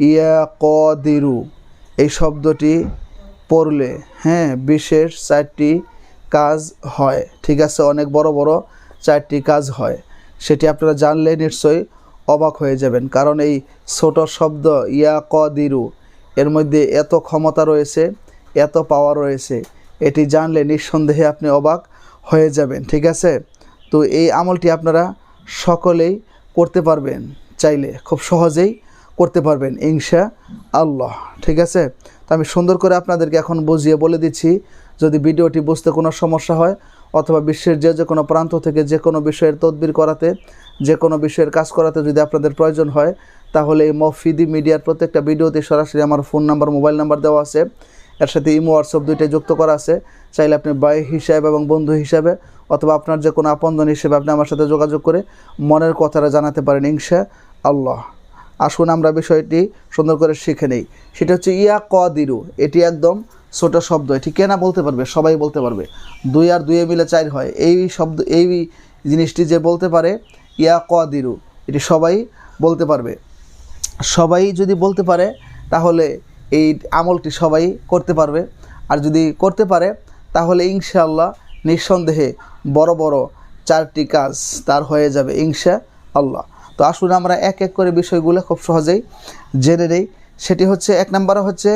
ইয়া কদিরু। এই শব্দটি পড়লে হ্যাঁ বিশেষ চারটি কাজ হয়। ঠিক আছে, অনেক বড় বড় চারটি কাজ হয়। সেটি আপনারা জানলে নিশ্চয়ই অবাক হয়ে যাবেন। কারণ এই ছোট শব্দ ইয়া কদিরু, এর মধ্যে এত ক্ষমতা রয়েছে, এত পাওয়ার রয়েছে, এটি জানলে নিঃসন্দেহে আপনি অবাক হয়ে যাবেন। ঠিক আছে? তো এই আমলটি আপনারা সকলেই করতে পারবেন চাইলে। খুব সহজেই করতে পারবেন, ইনশা আল্লাহ। ঠিক আছে? তো আমি সুন্দর করে আপনাদেরকে এখন বুঝিয়ে বলে দিচ্ছি, যদি ভিডিওটি বুঝতে কোনো সমস্যা হয়, অথবা বিশ্বের যে যে কোনো প্রান্ত থেকে যে কোনো বিষয়ের তদবির করাতে যে কোনো বিষয়ের কাজ করাতে যদি আপনাদের প্রয়োজন হয়, তাহলে এই মফিদি মিডিয়ার প্রত্যেকটা ভিডিওতে সরাসরি আমার ফোন নাম্বার, মোবাইল নাম্বার দেওয়া আছে। এর সাথে ইমো, হোয়াটসঅ্যাপ দুইটাই যুক্ত করা আছে। চাইলে আপনি বাই হিসাবে এবং বন্ধু হিসাবে, অথবা আপনার যে কোনো আপনজন হিসেবে আপনি আমার সাথে যোগাযোগ করে মনের কথাটা জানাতে পারেন, ইনশা আল্লাহ। আসুন আমরা বিষয়টি সুন্দর করে শিখে নেই। সেটা হচ্ছে ইয়া ক দিরু এটি একদম ছোট শব্দ। এটি কেনা বলতে পারবে? সবাই বলতে পারবে। দুই আর দুয়ে মিলে চার হয়। এই শব্দ, এই জিনিসটি যে বলতে পারে, ইয়া ক দিরু এটি সবাই বলতে পারবে। সবাই যদি বলতে পারে, তাহলে এই আমলটি সবাই করতে পারবে। আর যদি করতে পারে, তাহলে ইনশাআল্লাহ নিঃসন্দেহে বড় বড় চারটি কাজ তার হয়ে যাবে ইনশা আল্লাহ তো আসুন আমরা এক এক করে বিষয়গুলো খুব সহজেই জেনে নেই। সেটি হচ্ছে, এক নম্বরে হচ্ছে,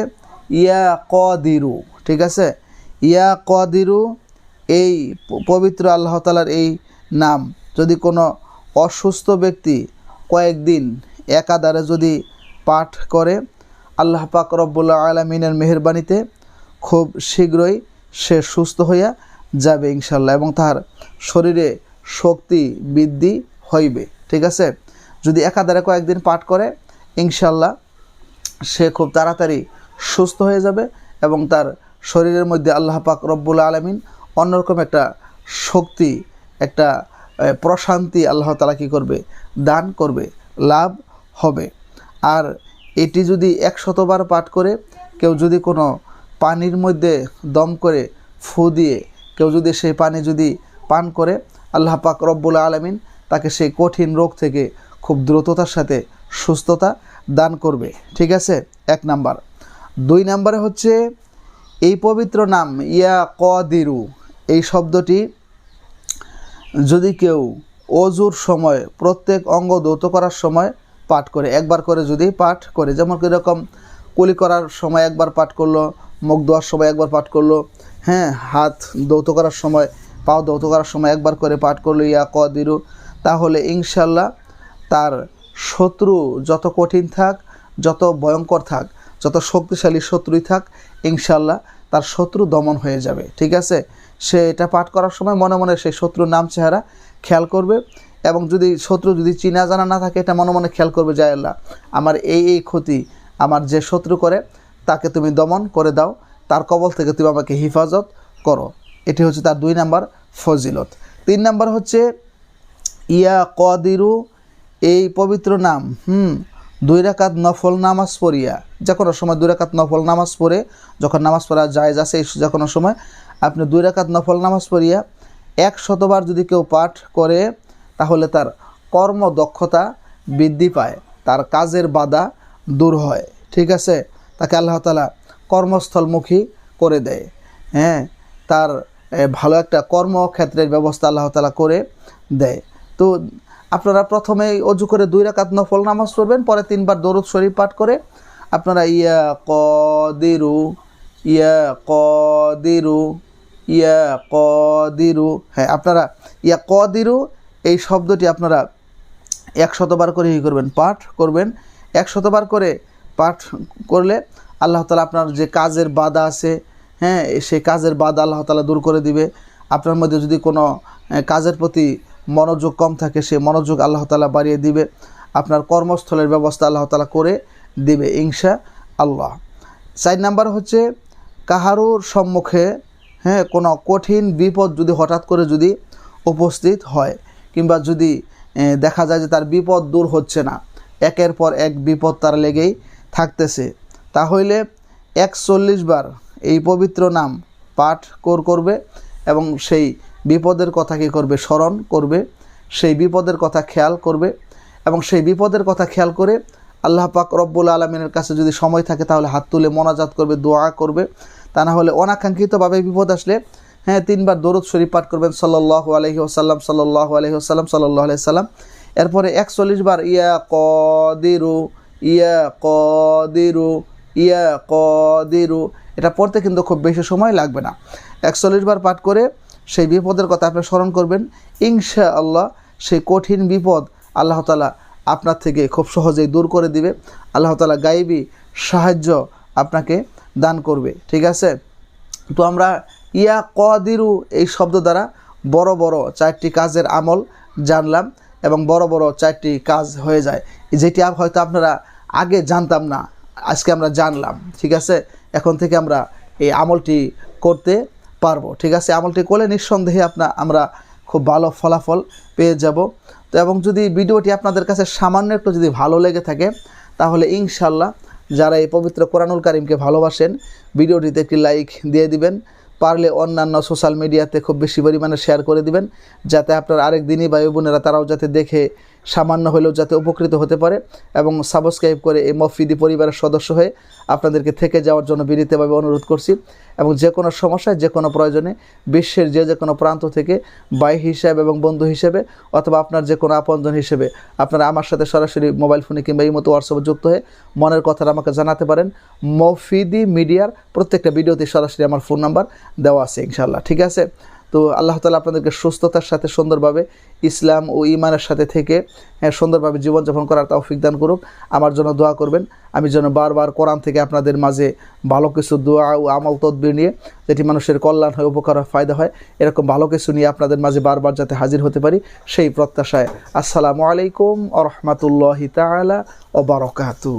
ইয়া কদিরু, ঠিক আছে? ইয়া কদিরু, এই পবিত্র আল্লাহ তালার এই নাম। যদি কোনো অসুস্থ ব্যক্তি কয়েকদিন একাধারে যদি পাঠ করে, আল্লাহ পাক রব্বুল্লা আলমিনের মেহরবানিতে খুব শীঘ্রই সে সুস্থ হইয়া যাবে ইনশাল্লাহ এবং তার শরীরে শক্তি বৃদ্ধি হইবে, ঠিক আছে? যদি একাধারে কয়েকদিন পাঠ করে, ইনশাল্লাহ সে খুব তাড়াতাড়ি সুস্থ হয়ে যাবে এবং তার শরীরের মধ্যে আল্লাহ পাক রব্বুল আলমিন অন্যরকম একটা শক্তি, একটা প্রশান্তি আল্লাহ তালা কী করবে? দান করবে, লাভ হবে। আর এটি যদি একশতবার পাঠ করে, কেউ যদি কোনো পানির মধ্যে দম করে ফু দিয়ে, কেউ যদি সেই পানি যদি পান করে, আল্লাহ পাক রব্বুল আলমিন তাকে সেই কঠিন রোগ থেকে খুব দ্রুততার সাথে সুস্থতা দান করবে। ঠিক আছে? এক নাম্বার। দুই নাম্বারে হচ্ছে এই পবিত্র নাম, ইয়া কদিরু, এই শব্দটি যদি কেউ অজুর সময় প্রত্যেক অঙ্গ দৌত করার সময় পাঠ করে, একবার করে যদি পাঠ করে, যেমন কীরকম কুলি করার সময় একবার পাঠ করল, মুখ ধোয়ার সময় একবার পাঠ করল হ্যাঁ হাত দৌত করার সময়, পাও দৌত করার সময় একবার করে পাঠ করল, ইয়া কদিরু, তাহলে ইনশাল্লাহ তার শত্রু যত কঠিন থাক, যত ভয়ঙ্কর থাক, যত শক্তিশালী শত্রুই থাক, ইনশাল্লাহ তার শত্রু দমন হয়ে যাবে। ঠিক আছে? সে এটা পাঠ করার সময় মনে মনে সেই শত্রুর নাম, চেহারা খেয়াল করবে এবং যদি শত্রু যদি চিনা জানা না থাকে, এটা মনে মনে খেয়াল করবে যায় আল্লাহ, আমার এই এই ক্ষতি আমার যে শত্রু করে, তাকে তুমি দমন করে দাও, তার কবল থেকে তুমি আমাকে হেফাজত করো। এটি হচ্ছে তার দুই নাম্বার ফজিলত। তিন নাম্বার হচ্ছে, ইয়া কদিরু এই পবিত্র নাম, হুম, দুই রাকাত নফল নামাজ পড়িয়া যে কোনো সময় দুই রাকাত নফল নামাজ পড়ে, যখন নামাজ পড়া জায়েজ আছে যে কোনো সময়, আপনি দুই রাকাত নফল নামাজ পড়িয়া এক শতবার যদি কেউ পাঠ করে, তাহলে তার কর্মদক্ষতা বৃদ্ধি পায়, তার কাজের বাধা দূর হয়, ঠিক আছে? তাকে আল্লাহ তালা কর্মস্থলমুখী করে দেয় হ্যাঁ? তার ভালো একটা কর্মক্ষেত্রের ব্যবস্থা আল্লাহ তালা করে দেয়। তো আপনারা প্রথমে অজু করে দুই রাকাত নফল নামাজ পড়বেন, পরে তিনবার দরুদ শরীফ পাঠ করে আপনারা ইয়া কদিরু ইয়া কদিরু ইয়া কদিরু হ্যাঁ আপনারা ইয়া কদিরু, এই শব্দটি আপনারা একশতবার করে ই করবেন, পাঠ করবেন, একশতবার করে পাঠ করলে আল্লাহ তালা আপনার যে কাজের বাধা আছে হ্যাঁ সেই কাজের বাধা আল্লাহ তালা দূর করে দিবে। আপনার মধ্যে যদি কোনো কাজের প্রতি মনোযোগ কম থাকে, সে মনোযোগ আল্লাহ তালা বাড়িয়ে দিবে। আপনার কর্মস্থলের ব্যবস্থা আল্লাহ তালা করে দিবে ইংসা আল্লাহ। চার নাম্বার হচ্ছে, কাহারুর সম্মুখে হ্যাঁ কোনো কঠিন বিপদ যদি হঠাৎ করে যদি উপস্থিত হয়, কিংবা যদি দেখা যায় যে তার বিপদ দূর হচ্ছে না, একের পর এক বিপদ তার লেগেই থাকতেছে, তাহলে একচল্লিশ বার এই পবিত্র নাম পাঠ কর, করবে এবং সেই বিপদের কথা কী করবে? স্মরণ করবে। সেই বিপদের কথা খেয়াল করবে এবং সেই বিপদের কথা খেয়াল করে আল্লাহ পাক রব্বুল আলমিনের কাছে যদি সময় থাকে তাহলে হাত তুলে মোনাজাত করবে, দোয়া করবে। তা না হলে অনাকাঙ্ক্ষিতভাবে বিপদ আসলে হ্যাঁ তিনবার দরুদ শরীফ পাঠ করবেন সাল্লাহ আলহি আসাল্লাম সাল্লাহ আলহি আসাল্লাম সাল্লাহ আলহি সাল্লাম এরপরে একচল্লিশ বার ইয়া কদিরু ইয়া কদিরু ইয়া কদিরু। এটা পড়তে কিন্তু খুব বেশি সময় লাগবে না। একচল্লিশ বার পাঠ করে সেই বিপদের কথা আপনি স্মরণ করবেন। ইনশা আল্লাহ সেই কঠিন বিপদ আল্লাহ তালা আপনার থেকে খুব সহজেই দূর করে দিবে। আল্লাহ তালা গাইবি সাহায্য আপনাকে দান করবে। ঠিক আছে? তো আমরা ইয়া কদিরু এই শব্দ দ্বারা বড় বড় চারটি কাজের আমল জানলাম এবং বড় বড় চারটি কাজ হয়ে যায়। যেটি হয়তো আপনারা আগে জানতাম না, আজকে আমরা জানলাম। ঠিক আছে? এখন থেকে আমরা এই আমলটি করতে পারব, ঠিক আছে? আমলটি করলে নিঃসন্দেহে আপনার আমরা খুব ভালো ফলাফল পেয়ে যাব। তো এবং যদি ভিডিওটি আপনাদের কাছে সামান্য একটু যদি ভালো লেগে থাকে, তাহলে ইনশাল্লাহ যারা এই পবিত্র কোরআনুল কারিমকে ভালোবাসেন, ভিডিওটিতে একটি লাইক দিয়ে দিবেন। পারলে অন্যান্য সোশ্যাল মিডিয়াতে খুব বেশি পরিমাণে শেয়ার করে দিবেন, যাতে আপনার আরেক দিনই ভাই বোনেরা তারাও যাতে দেখে সামান্য হলেও যাতে উপকৃত হতে পারে এবং সাবস্ক্রাইব করে এই মফিদি পরিবারের সদস্য হয়ে আপনাদেরকে থেকে যাওয়ার জন্য বিনীতভাবে অনুরোধ করছি এবং যে কোনো সমস্যায়, যে কোনো প্রয়োজনে বিশ্বের যে যে কোনো প্রান্ত থেকে ভাই হিসাবে এবং বন্ধু হিসেবে অথবা আপনার যে কোনো আপনজন হিসেবে আপনারা আমার সাথে সরাসরি মোবাইল ফোনে কিংবা এই মতো হোয়াটসঅ্যাপে যুক্ত হয়ে মনের কথাটা আমাকে জানাতে পারেন। মফিদি মিডিয়ার প্রত্যেকটা ভিডিওতে সরাসরি আমার ফোন নাম্বার দেওয়া আছে ইনশাল্লাহ ঠিক আছে? তো আল্লাহ তালা আপনাদেরকে সুস্থতার সাথে সুন্দরভাবে ইসলাম ও ইমানের সাথে থেকে সুন্দরভাবে জীবনযাপন করার তৌফিক দান করুক। আমার জন্য দোয়া করবেন। আমি যেন বারবার কোরআন থেকে আপনাদের মাঝে ভালো কিছু দোয়া ও আমল তদবির নিয়ে যেটি মানুষের কল্যাণ হয়, উপকার হয়, ফায়দা হয়, এরকম ভালো কিছু নিয়ে আপনাদের মাঝে বারবার যাতে হাজির হতে পারি, সেই প্রত্যাশায়। আসসালামু আলাইকুম আ রহমতুল্লাহি তালা ও বারকাতু